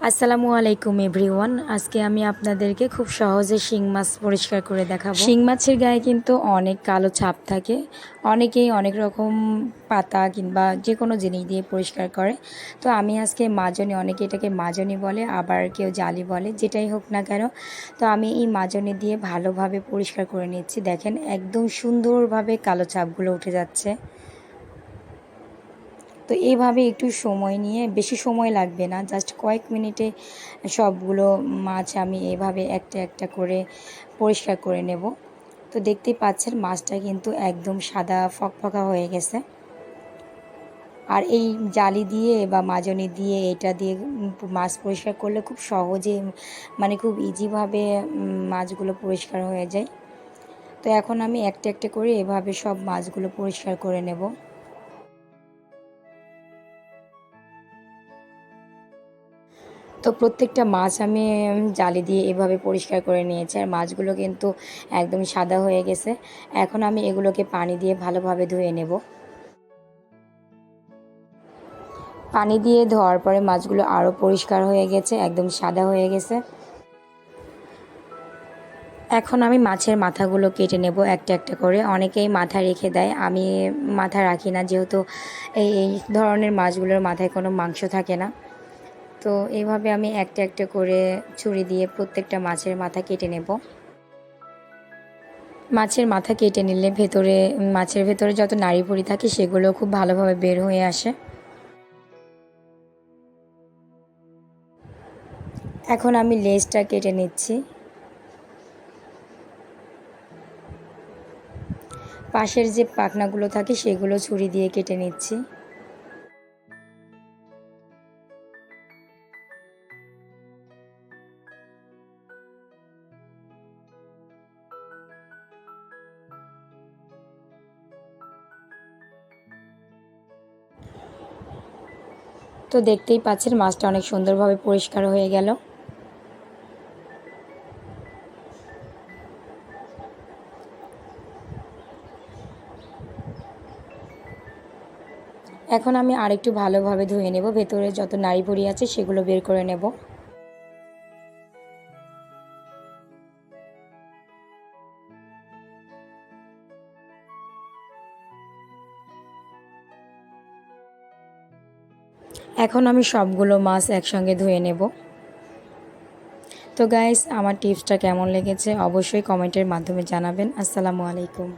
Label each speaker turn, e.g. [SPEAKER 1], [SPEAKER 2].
[SPEAKER 1] আসসালামু আলাইকুম এভরিওয়ান। আজকে আমি আপনাদেরকে খুব সহজে শিং মাছ পরিষ্কার করে দেখাবো। শিং মাছের গায়ে কিন্তু অনেক কালো ছাপ থাকে। অনেকেই অনেক রকম পাতা কিংবা যে কোনো জিনিস দিয়ে পরিষ্কার করে। তো আমি আজকে মাজনি, অনেকে এটাকে মাজনি বলে, আবার কেউ জালি বলে, যেটাই হোক না কেন। তো আমি এই মাজনি দিয়ে ভালোভাবে পরিষ্কার করে নিচ্ছি। দেখেন, একদম সুন্দরভাবে কালো ছাপগুলো উঠে যাচ্ছে। তো এইভাবে একটু সময় নিয়ে, বেশি সময় লাগবে না জাস্ট কয়েক মিনিটে সবগুলো মাছ আমি এভাবে একটা একটা করে পরিষ্কার করে নেব। তো দেখতেই পাচ্ছেন মাছটা কিন্তু একদম সাদা ফকফকা হয়ে গেছে। আর এই জালি দিয়ে বা মাজনি দিয়ে এটা দিয়ে মাছ পরিষ্কার করলে খুব সহজে মানে খুব ইজিভাবে মাছগুলো পরিষ্কার হয়ে যায়। তো এখন আমি একটা একটা করে এভাবে সব মাছগুলো পরিষ্কার করে নেব। তো প্রত্যেকটা মাছ আমি জালি দিয়ে এভাবে পরিষ্কার করে নিয়েছি। আর মাছগুলো কিন্তু একদম সাদা হয়ে গেছে। এখন আমি এগুলোকে পানি দিয়ে ভালোভাবে ধুয়ে নেব। পানি দিয়ে ধোয়ার পরে মাছগুলো আরও পরিষ্কার হয়ে গেছে, একদম সাদা হয়ে গেছে। এখন আমি মাছের মাথাগুলো কেটে নেব একটা একটা করে। অনেকেই মাথা রেখে দেয়, আমি মাথা রাখি না, যেহেতু এই এই ধরনের মাছগুলোর মাথায় কোনো মাংস থাকে না। তো এইভাবে আমি একটা একটা করে ছুরি দিয়ে প্রত্যেকটা মাছের মাথা কেটে নেব। মাছের মাথা কেটে নিলে ভেতরে, মাছের ভেতরে যত নাড়ি ভুড়ি থাকে সেগুলো খুব ভালোভাবে বের হয়ে আসে। এখন আমি লেজটা কেটে নিচ্ছি। পাশের যে পাখনাগুলো থাকে সেগুলো ছুরি দিয়ে কেটে নিচ্ছি। তো দেখতেই পাচ্ছেন, মাছটা অনেক সুন্দরভাবে পরিষ্কার হয়ে গেল। এখন আমি আরেকটু ভালোভাবে ধুয়ে নেব, ভেতরে যত নাড়ি ভুড়ি আছে সেগুলো বের করে নেব। এখন আমি সবগুলো মাছ একসঙ্গে ধুয়ে নেব। তো গাইস আমার টিপসটা কেমন লেগেছে অবশ্যই কমেন্টের মাধ্যমে জানাবেন। আসসালামু আলাইকুম।